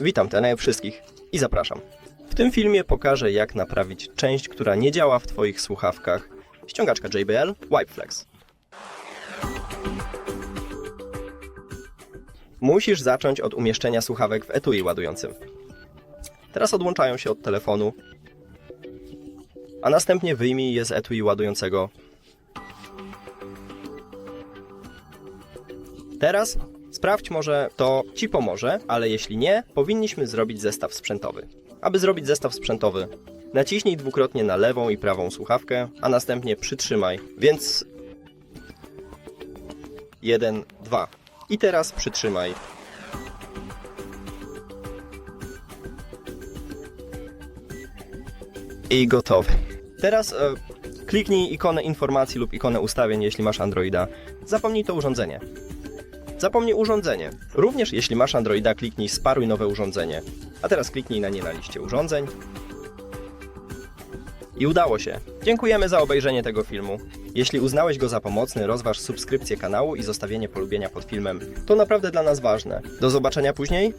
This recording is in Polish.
Witam Teneje wszystkich i zapraszam. W tym filmie pokażę jak naprawić część, która nie działa w Twoich słuchawkach. Ściągaczka JBL Wipeflex. Musisz zacząć od umieszczenia słuchawek w etui ładującym. Teraz odłączają się od telefonu, a następnie wyjmij je z etui ładującego. Teraz sprawdź, może to Ci pomoże, ale jeśli nie, powinniśmy zrobić zestaw sprzętowy. Aby zrobić zestaw sprzętowy, naciśnij dwukrotnie na lewą i prawą słuchawkę, a następnie przytrzymaj, więc 1, 2. I teraz przytrzymaj. I gotowy. Teraz e, kliknij ikonę informacji lub ikonę ustawień, jeśli masz Androida. Zapomnij to urządzenie. Zapomnij urządzenie. Również jeśli masz Androida, kliknij sparuj nowe urządzenie. A teraz kliknij na nie na liście urządzeń. I udało się. Dziękujemy za obejrzenie tego filmu. Jeśli uznałeś go za pomocny, rozważ subskrypcję kanału i zostawienie polubienia pod filmem. To naprawdę dla nas ważne. Do zobaczenia później